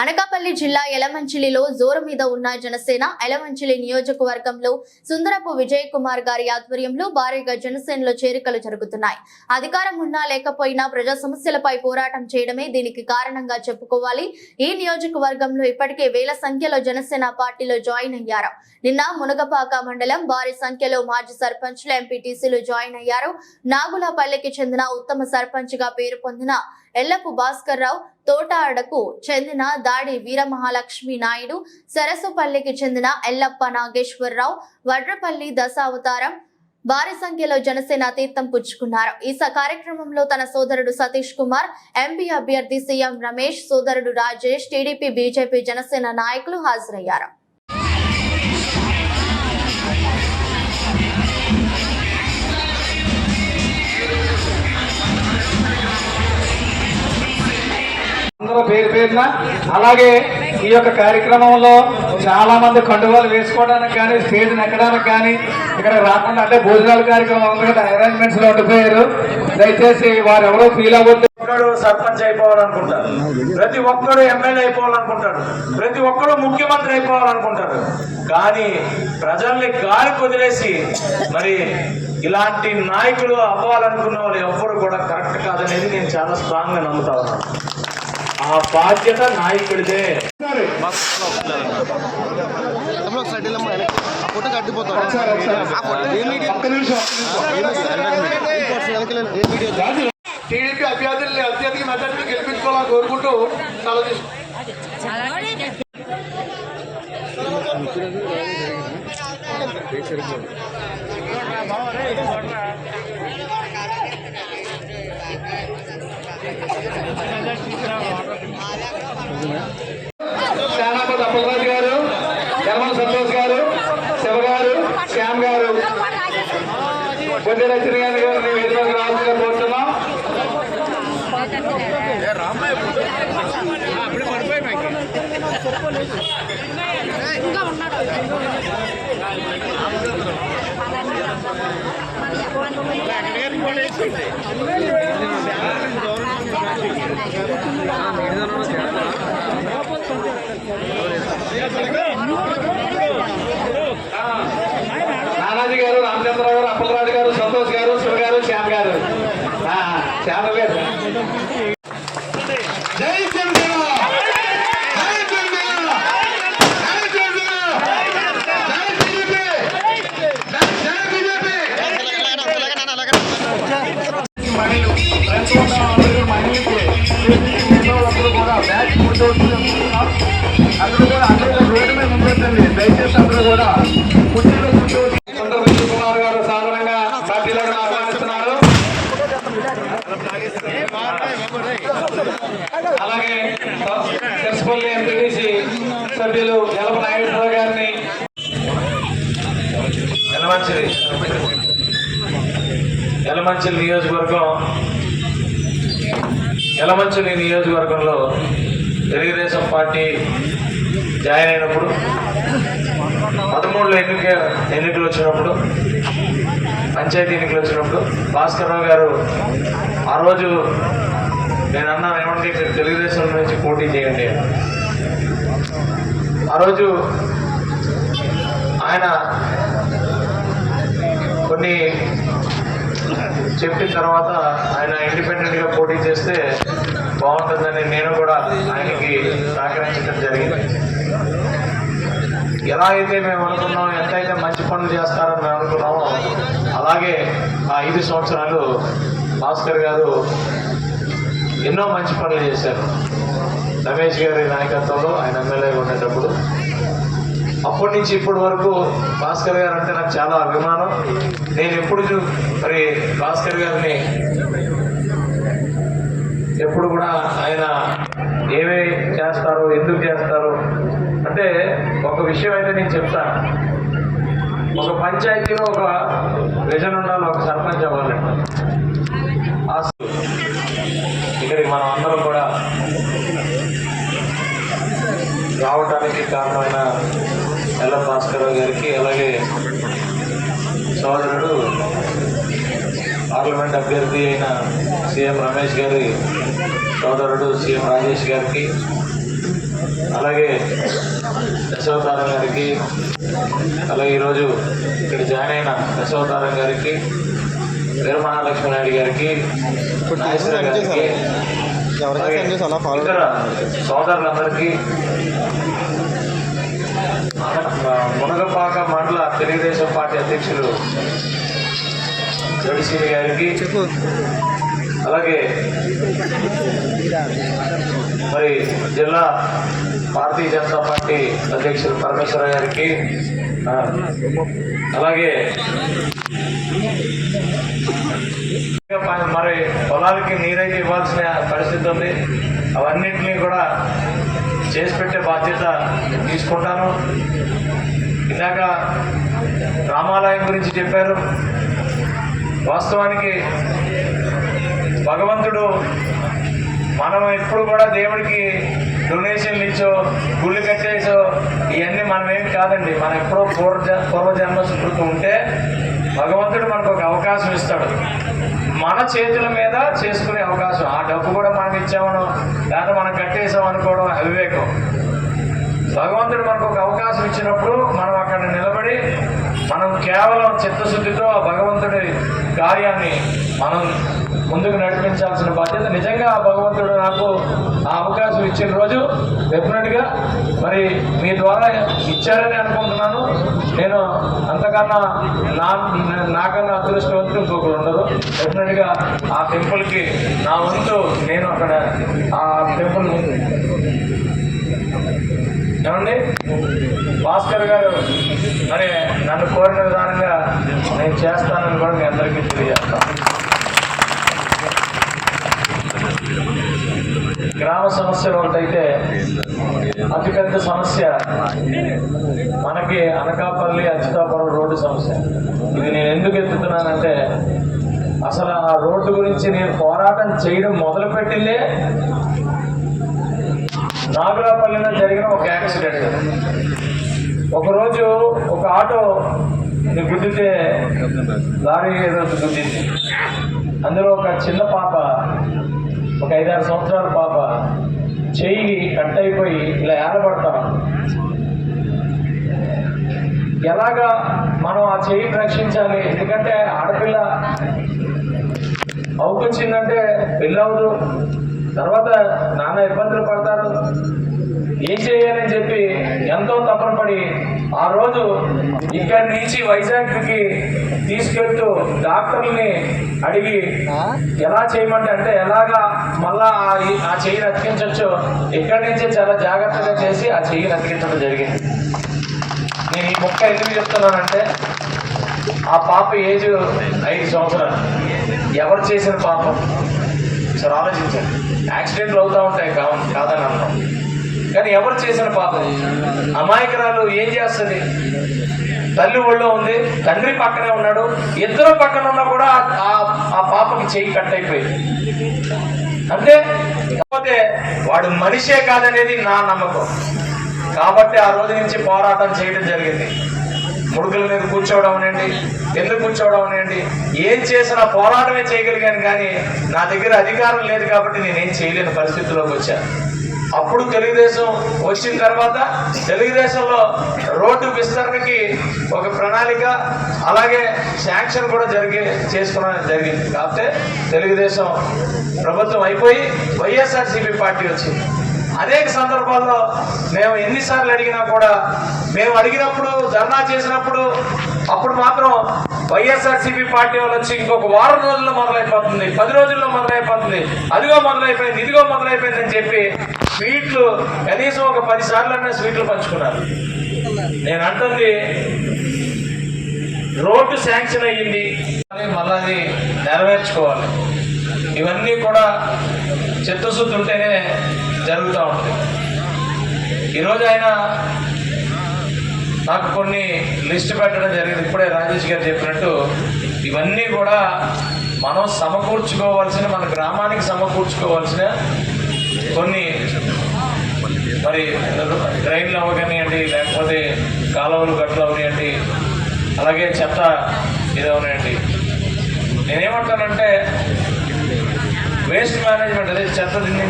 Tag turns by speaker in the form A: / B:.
A: అనకాపల్లి జిల్లా ఎలమంచిలిలో జోరు మీద ఉన్న జనసేన ఎలమంచిలి నియోజకవర్గంలో సుందరపు విజయ్ కుమార్ గారి ఆధ్వర్యంలో భారీగా జనసేనలో చేరికలు జరుగుతున్నాయి. అధికారం ఉన్నా లేకపోయినా ప్రజా సమస్యలపై పోరాటం చేయడమే దీనికి కారణంగా చెప్పుకోవాలి. ఈ నియోజకవర్గంలో ఇప్పటికే వేల సంఖ్యలో జనసేన పార్టీలో జాయిన్ అయ్యారు. నిన్న మునగపాక మండలం భారీ సంఖ్యలో మాజీ సర్పంచ్లు ఎంపీటీసీలు జాయిన్ అయ్యారు. నాగులపల్లికి చెందిన ఉత్తమ సర్పంచ్గా పేరు పొందిన ఎల్లపు భాస్కర్ రావు తోటాడకు చెందిన దాడి వీరమహాలక్ష్మి నాయుడు సరస్సుపల్లికి చెందిన ఎల్లప్ప నాగేశ్వరరావు వడ్రపల్లి దశావతారం భారీ సంఖ్యలో జనసేన తీర్థం పుచ్చుకున్నారు. ఈ స- కార్యక్రమంలో తన సోదరుడు సతీష్ కుమార్ ఎంపీ అభ్యర్థి సీఎం రమేష్ సోదరుడు రాజేష్ టీడీపీ బీజేపీ జనసేన నాయకులు హాజరయ్యారు.
B: అందరూ పేరు పేరున. అలాగే ఈ యొక్క కార్యక్రమంలో చాలా మంది కండువాలు వేసుకోవడానికి కానీ స్టేజ్ ఎక్కడానికి కానీ ఇక్కడ రాకుండా అంటే భోజనాల కార్యక్రమం ఉంది కదా అరేంజ్మెంట్స్లో ఉండిపోయారు. దయచేసి వారు ఎవరో ఫీల్ అవ్వద్దు.
C: ఒక్కడు సర్పంచ్ అయిపోవాలనుకుంటారు. ప్రతి ఒక్కడు ఎమ్మెల్యే అయిపోవాలనుకుంటాడు ప్రతి ఒక్కడు ముఖ్యమంత్రి అయిపోవాలనుకుంటాడు కానీ ప్రజల్ని గాలి వదిలేసి మరి ఇలాంటి నాయకులు అవ్వాలనుకున్న వాళ్ళు ఎవ్వరు కూడా కరెక్ట్ కాదనేది నేను చాలా స్ట్రాంగ్గా నమ్ముతా ఉన్నాను. ఆ బాధ్యత నాయకుడిదే.
B: టీడీపీ అభ్యర్థుల్ని అత్యధిక మెజార్టీ గెలిపించుకోవాలని కోరుకుంటూ చాలా సేనాపతి అప్పలరాజు గారు యనమల సంతోష్ గారు శివ గారు శ్యామ్ గారు పొద్దు రచన గారి గారిని వేదికకు రావాల్సిందిగా కోరుతున్నాం నానాజీ అలాగే చెర్స్పల్లి ఎంపీటీసీ సభ్యులు ఎలప నాగేశ్వరరావు గారిని
C: ఎలమంచిలి ఎలమంచిలి నియోజకవర్గం ఎలమంచిలి నియోజకవర్గంలో తెలుగుదేశం పార్టీ జాయిన్ అయినప్పుడు పదమూడులో ఎన్నిక ఎన్నికలు వచ్చినప్పుడు పంచాయతీ ఎన్నికలు వచ్చినప్పుడు భాస్కర్రావు గారు ఆ రోజు నేను అన్నాను ఏమంటే ఇక్కడ తెలుగుదేశం నుంచి పోటీ చేయండి ఆ రోజు ఆయన కొన్ని చెప్పిన తర్వాత ఆయన ఇండిపెండెంట్గా పోటీ చేస్తే బాగుంటుందని నేను కూడా ఆయనకి సహకరించడం జరిగింది. ఎలా అయితే మేము అనుకున్నాం ఎంతైతే మంచి పనులు చేస్తారని మేము అనుకున్నామో అలాగే ఆ ఐదు సంవత్సరాలు భాస్కర్ గారు ఎన్నో మంచి పనులు చేశారు. రమేష్ గారి నాయకత్వంలో ఆయన ఎమ్మెల్యేగా ఉండేటప్పుడు. అప్పటి నుంచి ఇప్పటి వరకు భాస్కర్ గారు అంటే నాకు చాలా అభిమానం. నేను ఎప్పుడు చూ- మరి భాస్కర్ గారిని ఎప్పుడు కూడా ఆయన ఏమేమి చేస్తారు ఎందుకు చేస్తారు అంటే ఒక విషయం అయితే నేను చెప్తాను ఒక పంచాయతీలో ఒక విజన్ ఉండాలి ఒక సర్పంచ్ అవ్వాలంటే ఇక్కడికి మనం అందరం కూడా రావడానికి కారణమైన ఎల్ల భాస్కర్ గారికి అలాగే సోదరుడు పార్లమెంట్ అభ్యర్థి అయిన సీఎం రమేష్ గారి సోదరుడు సీఎం రాజేష్ గారికి అలాగే దశావతారం గారికి అలాగే ఈరోజు ఇక్కడ జాయిన్ అయిన దశావతారం గారికి నాయుడు గారికి గారికి ఇతర సోదరులందరికీ మునగపాక మండల తెలుగుదేశం పార్టీ అధ్యక్షులు జడిసిరి గారికి అలాగే మరి జిల్లా భారతీయ జనతా పార్టీ అధ్యక్షులు పరమేశ్వర గారికి అలాగే మరి పొలాలకి నీరైతే ఇవ్వాల్సిన పరిస్థితి ఉంది. అవన్నింటినీ కూడా చేసి పెట్టే బాధ్యత తీసుకుంటాను. ఇందాక రామాలయం గురించి చెప్పారు. వాస్తవానికి భగవంతుడు మనం ఎప్పుడు కూడా దేవుడికి డొనేషన్లు ఇచ్చో గుళ్ళు కట్టేసో ఇవన్నీ మనం ఏం కాదండి. మనం ఎప్పుడో పూర్వ పూర్వజన్మ సుకృతం ఉంటే భగవంతుడు మనకు ఒక అవకాశం ఇస్తాడు. మన చేతుల మీద చేసుకునే అవకాశం. ఆ డబ్బు కూడా మనం ఇచ్చామను లేదా మనం కట్టేసాం అనుకోవడం అవివేకం. భగవంతుడు మనకు ఒక అవకాశం ఇచ్చినప్పుడు మనం అక్కడ నిలబడి మనం కేవలం చిత్తశుద్ధితో ఆ భగవంతుడి కార్యాన్ని మనం ముందుకు నడిపించాల్సిన బాధ్యత. నిజంగా ఆ భగవంతుడు నాకు ఆ అవకాశం ఇచ్చిన రోజు డెఫినెట్గా మరి మీ ద్వారా ఇచ్చారని అనుకుంటున్నాను. నేను అంతకన్నా నా నాకన్నా అదృష్టవంతులు ఇంకొకరు ఉండదు డెఫినెట్గా ఆ టెంపుల్కి నా వంతు నేను అక్కడ ఆ టెంపుల్ ఏమండి? భాస్కర్ గారు మరి నన్ను కోరిన విధానంగా నేను చేస్తానని కూడా మీ అందరికీ తెలియజేస్తాను గ్రామ సమస్యలు ఒకటైతే అతిపెద్ద సమస్య మనకి అనకాపల్లి అచ్యుతాపురం రోడ్డు సమస్య. ఇది నేను ఎందుకు ఎత్తుతున్నానంటే అసలు ఆ రోడ్డు గురించి నేను పోరాటం చేయడం మొదలుపెట్టిందే నాగులాపల్లిలో జరిగిన ఒక యాక్సిడెంట్. ఒకరోజు ఒక ఆటో గుద్దితే లారీ ఏదో గుద్దింది. అందులో ఒక చిన్న పాప ఒక ఐదారు సంవత్సరాల పాప చెయ్యి కట్ అయిపోయి ఇలా ఏలబడతాం. ఎలాగా మనం ఆ చెయ్యిని రక్షించాలి? ఎందుకంటే ఆడపిల్ల అవుకొచ్చిందంటే పెళ్ళవదు. తర్వాత నానా ఇబ్బందులు పడతారు. ఏం చేయాలని చెప్పి ఎంతో తపన పడి ఆ రోజు ఇక్కడి నుంచి వైజాగ్కి తీసుకెళ్తూ డాక్టర్ని అడిగి ఎలా చేయమంటే అంటే ఎలాగా మళ్ళా ఆ చెయ్యి చెయ్యిని ఇక్కడి నుంచే చాలా జాగ్రత్తగా చేసి ఆ చెయ్యిని అతికించడం జరిగింది. నేను ఈ మొక్క ఎందుకు చెప్తున్నానంటే ఆ పాప ఏజ్ ఐదు సంవత్సరాలు. ఎవరు చేసిన పాపం? సార్ ఆలోచించండి. యాక్సిడెంట్లు అవుతూ ఉంటాయి కా కాదని అన్నాం. కానీ ఎవరు చేసిన పాపం? అమాయకురాలు ఏం చేస్తుంది? తల్లి ఒళ్ళో ఉంది తండ్రి పక్కనే ఉన్నాడు ఇద్దరు పక్కన ఉన్నా కూడా ఆ- ఆ పాపకి చేయి కట్ అయిపోయింది. అంటే కాకపోతే వాడు మనిషే కాదనేది నా నమ్మకం. కాబట్టి ఆ రోజు నుంచి పోరాటం చేయడం జరిగింది. ముడుకుల మీద కూర్చోవడం అనండి ఎందుకు కూర్చోవడం అనండి. ఏం చేసినా పోరాటమే చేయగలిగాను కానీ నా దగ్గర అధికారం లేదు కాబట్టి నేనేం చేయలేని పరిస్థితిలోకి వచ్చాను అప్పుడు తెలుగుదేశం వచ్చిన తర్వాత తెలుగుదేశంలో రోడ్డు విస్తరణకి ఒక ప్రణాళిక అలాగే శాంక్షన్ కూడా జరిగే చేసుకోవడం జరిగింది. కాకపోతే తెలుగుదేశం ప్రభుత్వం అయిపోయి వైఎస్ఆర్సీపీ పార్టీ వచ్చింది. అనేక సందర్భాల్లో మేము ఎన్నిసార్లు అడిగినా కూడా మేము అడిగినప్పుడు ధర్నా చేసినప్పుడు అప్పుడు మాత్రం వైఎస్ఆర్సీపీ పార్టీ వాళ్ళు వచ్చి ఇంకొక వారం రోజుల్లో మొదలైపోతుంది పది రోజుల్లో మొదలైపోతుంది అదిగో మొదలైపోయింది ఇదిగో మొదలైపోయింది అని చెప్పి స్వీట్లు కనీసం ఒక పది సార్లు అన్న స్వీట్లు పంచుకున్నారు. నేను అంటుంది రోడ్డు శాంక్షన్ అయ్యింది కానీ మళ్ళీ అది నెరవేర్చుకోవాలి. ఇవన్నీ కూడా చిత్తశుద్ధి ఉంటేనే జరుగుతూ ఉంటుంది. ఈరోజు ఆయన నాకు కొన్ని లిస్ట్ పెట్టడం జరిగింది. ఇప్పుడే రాజేష్ గారు చెప్పినట్టు ఇవన్నీ కూడా మనం సమకూర్చుకోవాల్సిన మన గ్రామానికి సమకూర్చుకోవాల్సిన కొన్ని మరి డ్రైన్లు అవ్వకనివ్వండి లేకపోతే కాలువలు గట్లు అవనివ్వండి అలాగే చెత్త ఇదవనియండి నేనేమంటానంటే వేస్ట్ మేనేజ్మెంట్ అదే చెత్త నుంచి